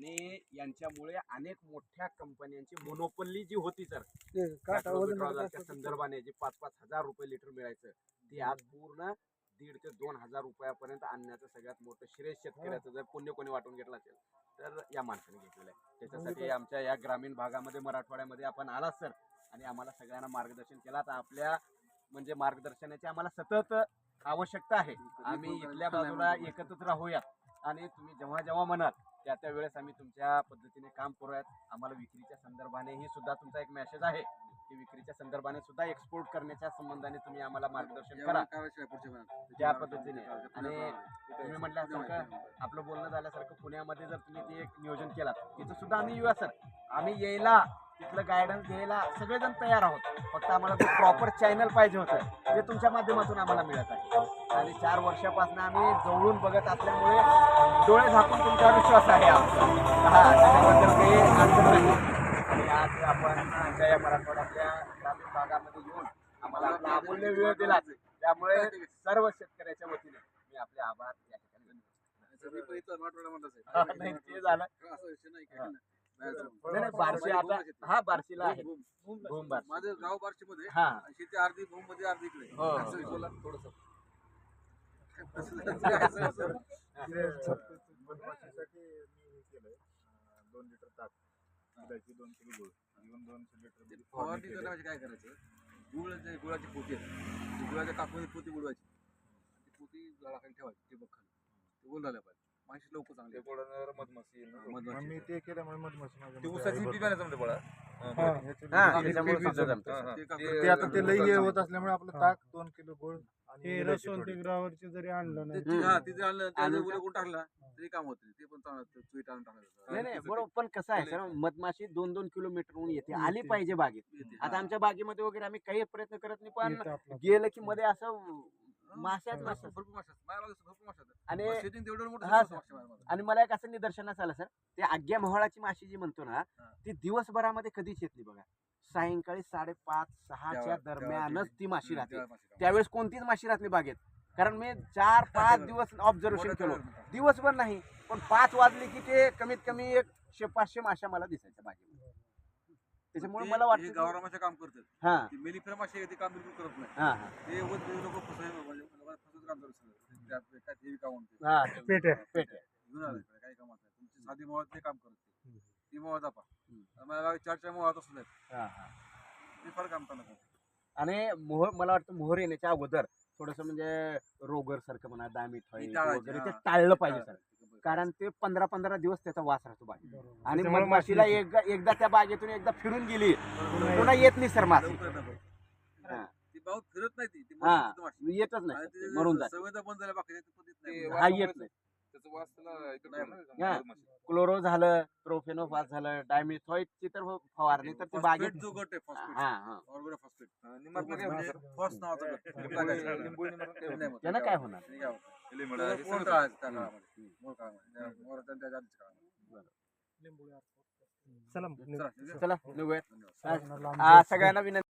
आणि यांच्यामुळे अनेक मोठ्या कंपन्यांची मोनोपल्ली जी होती वजन पेट्रोलच्या संदर्भाने जे पाच पाच हजार रुपये लिटर मिळायचं ते आज पूर्ण दीड ते दोन हजार रुपयापर्यंत आणण्याचं सगळ्यात मोठं श्रेय शेतकऱ्याचं जर पुण्य कोणी वाटून घेतलं असेल तर या माणसाने घेतलेलं आहे. त्याच्यासाठी आमच्या या ग्रामीण भागामध्ये मराठवाड्यामध्ये आपण आलात सर आणि आम्हाला सगळ्यांना मार्गदर्शन केलं. तर आपल्या म्हणजे मार्गदर्शनाची आम्हाला सतत आवश्यकता आहे. आम्ही इथल्या बाजूला एकत्रच राहूयात. आणि तुम्ही जेव्हा जेव्हा म्हणाल त्या त्या वेळेस आम्ही तुमच्या पद्धतीने काम करूयात. आम्हाला विक्रीच्या संदर्भानेही सुद्धा तुमचा एक मेसेज आहे की विक्रीच्या संदर्भाने सुद्धा एक्सपोर्ट करण्याच्या संबंधाने तुम्ही आम्हाला मार्गदर्शन करा. त्या पद्धतीने. आणि तुम्ही म्हटल्यासारखं आपलं बोलणं झाल्यासारखं पुण्यामध्ये जर तुम्ही ते एक नियोजन केलात तिथं सुद्धा आम्ही येऊया सर आम्ही यायला तिथलं गायडन्स घ्यायला सगळेजण तयार आहोत. फक्त आम्हाला प्रॉपर चॅनल पाहिजे होतं. ते तुमच्या माध्यमातून आम्हाला मिळत आहे. आणि चार वर्षापासून आम्ही जवळून बघत असल्यामुळे डोळे झाकून तुमच्यावर विश्वास आहे आमचा. हा त्याच्याबद्दल काही अडचण नाही. आणि आज आपण जया मराठवाड्यातल्या ग्रामीण भागामध्ये येऊन आम्हाला आपला अमूल्य वेळ दिला. त्यामुळे सर्व शेतकऱ्याच्या वतीने मी आपले आभार या ठिकाणी ते झालं. बार्शी आता हा बार्शीला आहे. माझं गाव बार्शी मध्ये हा शेती अर्धी भूममध्ये अर्धी इकडे. हो. थोडस. मी हे केलंय अं, दोन लिटर ताक दुधाची दोन किलो गुळ घेऊन दोनशे लिटरमध्ये फवारणी फवारणी केली. काय करायचं गुळ जे गुळाची पोती आहे ती गुळाच्या काकमध्ये पोती बुडवायची ती पोती झाडाखाली ठेवायची ते बघ खाली ते झाल्या पाहिजे माशी लवकर चांगली ते गोळावर मधमाशी येईल. मग मी ते केल्यामुळे मधमाशी माझ्या ते मध्ये उसाची आहे बी भरपूर. पाण्याचं ह्याचे हा ते- त्याच्यामुळे सुद्धा जमतं. हा, हा. ते आता ते लई होत असल्यामुळे आपलं ताक दोन किलो गुळ हे इलायची रसवंती. ग्रावरची जरी आणलं ते- नाही ते- हा तिथे आणलं त्याला टाकला तरी काम होत नाही. ते पण चांगलं आणून टाकायचं नाही नाही बरोबर पण कसं आहे सर मधमाशी दोन दोन किलोमीटरहून येते आली. पाहिजे बागेत येते. आता आमच्या बागेमध्ये वगैरे आम्ही काही प्रयत्न करत नाही पण येतं आपलं. गेलं की मध्ये असं माश्याच हा, माश्या भरपूर माशा आहेत. माझ्या बाजूला भरपूर माशा आहेत. आणि शेतीत तेवढं मोठं हा, माशा आहे माझ्या बाजूला. आणि मला एक असं निदर्शनास आलं सर ते आग्या मोहळाची माशी जी म्हणतो ना. ती दिवसभरामध्ये कधीच येत नाही बघा सायंकाळी साडेपाच सहाच्या दरम्यानच ती माशी राहते. माशी काम. त्यावेळेस कोणतीच माशी राहत नाही बागेत. कारण मी चार पाच दिवस ऑब्झर्वेशन केलो. दिवसभर नाही पण पाच वाजले की ते कमीत कमी एक शे पाचशे माश्या मला दिसायच्या बागेमध्ये. त्याच्यामुळे मला वाटतं गावरा की- माशा काम करतात. हा. मेलिफेरा माशी ते काम बिलकुल करत नाही. हा हा. ते लोक काम करत असतात. काय काम हा. कामात नाही तुमची साधी ते काम करत. ती हम्म. मला चार चार असू हा हा. ते आणि मोहर मला वाटतं मोहर येण्याच्या अगोदर थोडस म्हणजे रोगर सारखं म्हणा दामिट ती टाळायची, वगैरे हा. ते टाळलं पाहिजे सर कारण ते पंधरा पंधरा दिवस त्याचा वास राहतो बागेत बरोबर. आणि त्याच्यामुळे मधमाशीला माशी एकदा एकदा त्या बागेतून एकदा फिरून गेली पुन्हा येत नाही सर माशी. लवकर. हा. ती फिरत नाही ती. मरून. येतच नाही ते मरून जाते. बंद झाल्या बाकी हा येत नाही. क्लोरो झालं प्रोफेनोफास झालं डायमिथॉइडची तर फवारणी तर ते बागेत जो गट आहे फॉस्फेट. हा हा हा, काय होणार नावाचा. त्यानं काय हे चला. सगळ्यांना विनंती.